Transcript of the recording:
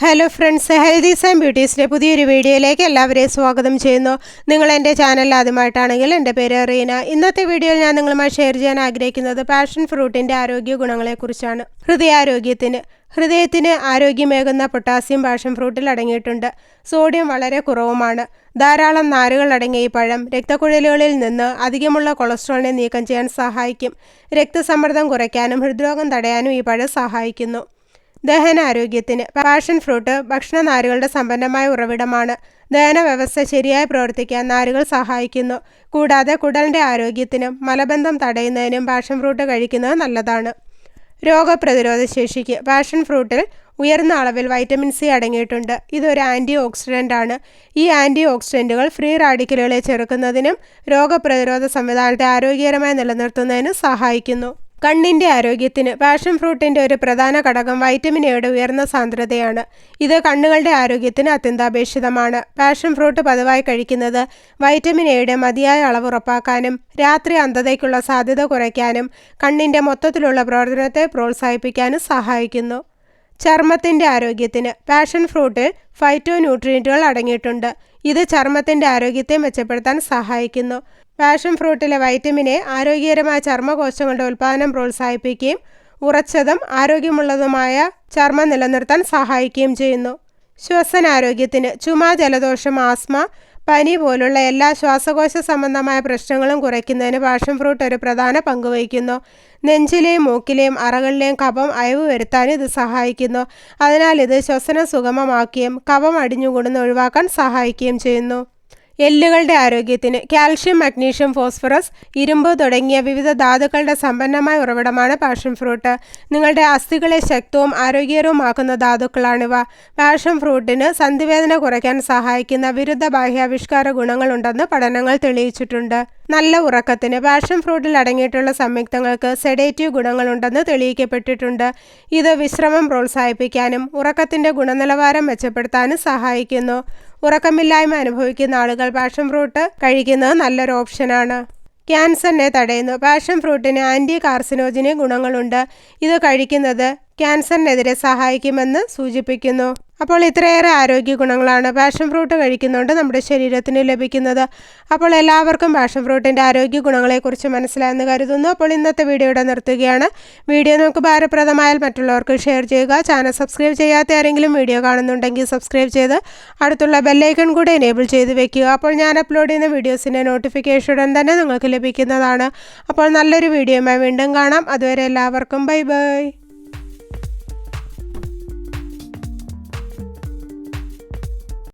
Hello friends healthies and ബ്യൂട്ടീസിന്റെ പുതിയൊരു വീഡിയോയിലേക്ക് എല്ലാവരെയും സ്വാഗതം ചെയ്യുന്നു. നിങ്ങൾ എന്റെ ചാനൽ ആദ്യമായിട്ടാണെങ്കിൽ എന്റെ പേര് റീന. ഇന്നത്തെ വീഡിയോയിൽ ഞാൻ നിങ്ങളുമായി ഷെയർ ചെയ്യാൻ ആഗ്രഹിക്കുന്നത് പാഷൻ ഫ്രൂട്ടിന്റെ ആരോഗ്യ ഗുണങ്ങളെക്കുറിച്ചാണ്. ഹൃദയാരോഗ്യത്തിന്. ഹൃദയത്തിന് ആരോഗ്യമേകുന്ന പൊട്ടാസ്യം പാഷൻ ഫ്രൂട്ടിൽ അടങ്ങിയിട്ടുണ്ട്. സോഡിയം വളരെ കുറവുമാണ്. ധാരാളം നാരുകൾ അടങ്ങിയ ഈ പഴം രക്തക്കുഴലുകളിൽ നിന്ന് അധികമുള്ള കൊളസ്ട്രോളിനെ നീക്കം ചെയ്യാൻ സഹായിക്കും. രക്തസമ്മർദ്ദം കുറയ്ക്കാനും ഹൃദ്രോഗം തടയാനും ഈ പഴം സഹായിക്കുന്നു. ദഹനാരോഗ്യത്തിന് പാഷൻ ഫ്രൂട്ട് ഭക്ഷണ നാരുകളുടെ സമ്പന്നമായ ഉറവിടമാണ്. ദഹന വ്യവസ്ഥ ശരിയായി പ്രവർത്തിക്കാൻ നാരുകൾ സഹായിക്കുന്നു. കൂടാതെ കുടലിന്റെ ആരോഗ്യത്തിനും മലബന്ധം തടയുന്നതിനും പാഷൻ ഫ്രൂട്ട് കഴിക്കുന്നത് നല്ലതാണ്. രോഗപ്രതിരോധ ശേഷിക്ക് പാഷൻ ഫ്രൂട്ടിൽ ഉയർന്ന അളവിൽ വൈറ്റമിൻ സി അടങ്ങിയിട്ടുണ്ട്. ഇതൊരു ആന്റി ഓക്സിഡന്റ് ആണ്. ഈ ആന്റി ഓക്സിഡന്റുകൾ ഫ്രീ റാഡിക്കലുകളെ ചെറുക്കുന്നതിനും രോഗപ്രതിരോധ സംവിധാനത്തെ ആരോഗ്യകരമായി നിലനിർത്തുന്നതിനും സഹായിക്കുന്നു. കണ്ണിന്റെ ആരോഗ്യത്തിന് പാഷൻ ഫ്രൂട്ടിന്റെ ഒരു പ്രധാന ഘടകം വൈറ്റമിൻ എയുടെ ഉയർന്ന സാന്ദ്രതയാണ്. ഇത് കണ്ണുകളുടെ ആരോഗ്യത്തിന് അത്യന്താപേക്ഷിതമാണ്. പാഷൻ ഫ്രൂട്ട് പതിവായി കഴിക്കുന്നത് വൈറ്റമിൻ എയുടെ മതിയായ അളവ് ഉറപ്പാക്കാനും രാത്രി അന്ധതയ്ക്കുള്ള സാധ്യത കുറയ്ക്കാനും കണ്ണിന്റെ മൊത്തത്തിലുള്ള പ്രവർത്തനത്തെ പ്രോത്സാഹിപ്പിക്കാനും സഹായിക്കുന്നു. ചർമ്മത്തിന്റെ ആരോഗ്യത്തിന് പാഷൻ ഫ്രൂട്ടിൽ ഫൈറ്റോ ന്യൂട്രിയന്റുകൾ അടങ്ങിയിട്ടുണ്ട്. ഇത് ചർമ്മത്തിന്റെ ആരോഗ്യത്തെ മെച്ചപ്പെടുത്താൻ സഹായിക്കുന്നു. പാഷൻ ഫ്രൂട്ടിലെ വൈറ്റമിൻ എ ആരോഗ്യകരമായ ചർമ്മകോശങ്ങളുടെ ഉൽപ്പാദനം പ്രോത്സാഹിപ്പിക്കുകയും ഉറച്ചതും ആരോഗ്യമുള്ളതുമായ ചർമ്മം നിലനിർത്താൻ സഹായിക്കുകയും ചെയ്യുന്നു. ശ്വസനാരോഗ്യത്തിന് ചുമ ജലദോഷം ആസ്മ പനി പോലുള്ള എല്ലാ ശ്വാസകോശ സംബന്ധമായ പ്രശ്നങ്ങളും കുറയ്ക്കുന്നതിന് പാഷൻ ഫ്രൂട്ട് ഒരു പ്രധാന പങ്ക് വഹിക്കുന്നു. നെഞ്ചിലെയും മൂക്കിലെയും അറകളിലെയും കഫം അയവ് വരുത്താൻ ഇത് സഹായിക്കുന്നു. അതിനാൽ ഇത് ശ്വസനം സുഗമമാക്കുകയും കഫം അടിഞ്ഞുകൂടുന്ന ഒഴിവാക്കാൻ സഹായിക്കുകയും ചെയ്യുന്നു. എല്ലുകളുടെ ആരോഗ്യത്തിന് കാൽഷ്യം മഗ്നീഷ്യം ഫോസ്ഫറസ് ഇരുമ്പ് തുടങ്ങിയ വിവിധ ധാതുക്കളുടെ സമ്പന്നമായ ഉറവിടമാണ് പാഷൻ ഫ്രൂട്ട്. നിങ്ങളുടെ അസ്ഥികളെ ശക്തവും ആരോഗ്യകരവുമാക്കുന്ന ധാതുക്കളാണിവ. പാഷൻ ഫ്രൂട്ടിന് സന്ധിവേദന കുറയ്ക്കാൻ സഹായിക്കുന്ന വിരുദ്ധ ബാഹ്യാവിഷ്കാര ഗുണങ്ങളുണ്ടെന്ന് പഠനങ്ങൾ തെളിയിച്ചിട്ടുണ്ട്. നല്ല ഉറക്കത്തിന് പാഷൻ ഫ്രൂട്ടിൽ അടങ്ങിയിട്ടുള്ള സംയുക്തങ്ങൾക്ക് സെഡേറ്റീവ് ഗുണങ്ങളുണ്ടെന്ന് തെളിയിക്കപ്പെട്ടിട്ടുണ്ട്. ഇത് വിശ്രമം പ്രോത്സാഹിപ്പിക്കാനും ഉറക്കത്തിന്റെ ഗുണനിലവാരം മെച്ചപ്പെടുത്താനും സഹായിക്കുന്നു. ഉറക്കമില്ലായ്മ അനുഭവിക്കുന്ന ആളുകൾ പാഷൻ ഫ്രൂട്ട് കഴിക്കുന്നത് നല്ലൊരു ഓപ്ഷനാണ്. ക്യാൻസറിനെ തടയുന്നു. പാഷൻ ഫ്രൂട്ടിന് ആന്റി കാർസിനോജിന് ഗുണങ്ങളുണ്ട്. ഇത് കഴിക്കുന്നത് ക്യാൻസറിനെതിരെ സഹായിക്കുമെന്ന് സൂചിപ്പിക്കുന്നു. അപ്പോൾ ഇത്രയേറെ ആരോഗ്യ ഗുണങ്ങളാണ് പാഷൻ ഫ്രൂട്ട് കഴിക്കുന്നുണ്ട് നമ്മുടെ ശരീരത്തിന് ലഭിക്കുന്നത്. അപ്പോൾ എല്ലാവർക്കും പാഷൻ ഫ്രൂട്ടിന്റെ ആരോഗ്യ ഗുണങ്ങളെക്കുറിച്ച് മനസ്സിലായെന്ന് കരുതുന്നു. അപ്പോൾ ഇന്നത്തെ വീഡിയോയുടെ നിർത്തുകയാണ്. വീഡിയോ നമുക്ക് ഭാരപ്രദമായാൽ മറ്റുള്ളവർക്ക് ഷെയർ ചെയ്യുക. ചാനൽ സബ്സ്ക്രൈബ് ചെയ്യാത്ത ആരെങ്കിലും വീഡിയോ കാണുന്നുണ്ടെങ്കിൽ സബ്സ്ക്രൈബ് ചെയ്ത് അടുത്തുള്ള ബെല്ലൈക്കൺ കൂടെ എനേബിൾ ചെയ്ത് വെക്കുക. അപ്പോൾ ഞാൻ അപ്ലോഡ് ചെയ്യുന്ന വീഡിയോസിന്റെ നോട്ടിഫിക്കേഷൻ ഉടൻ തന്നെ നിങ്ങൾക്ക് ലഭിക്കുന്നതാണ്. അപ്പോൾ നല്ലൊരു വീഡിയോയുമായി വീണ്ടും കാണാം. അതുവരെ എല്ലാവർക്കും ബൈ ബൈ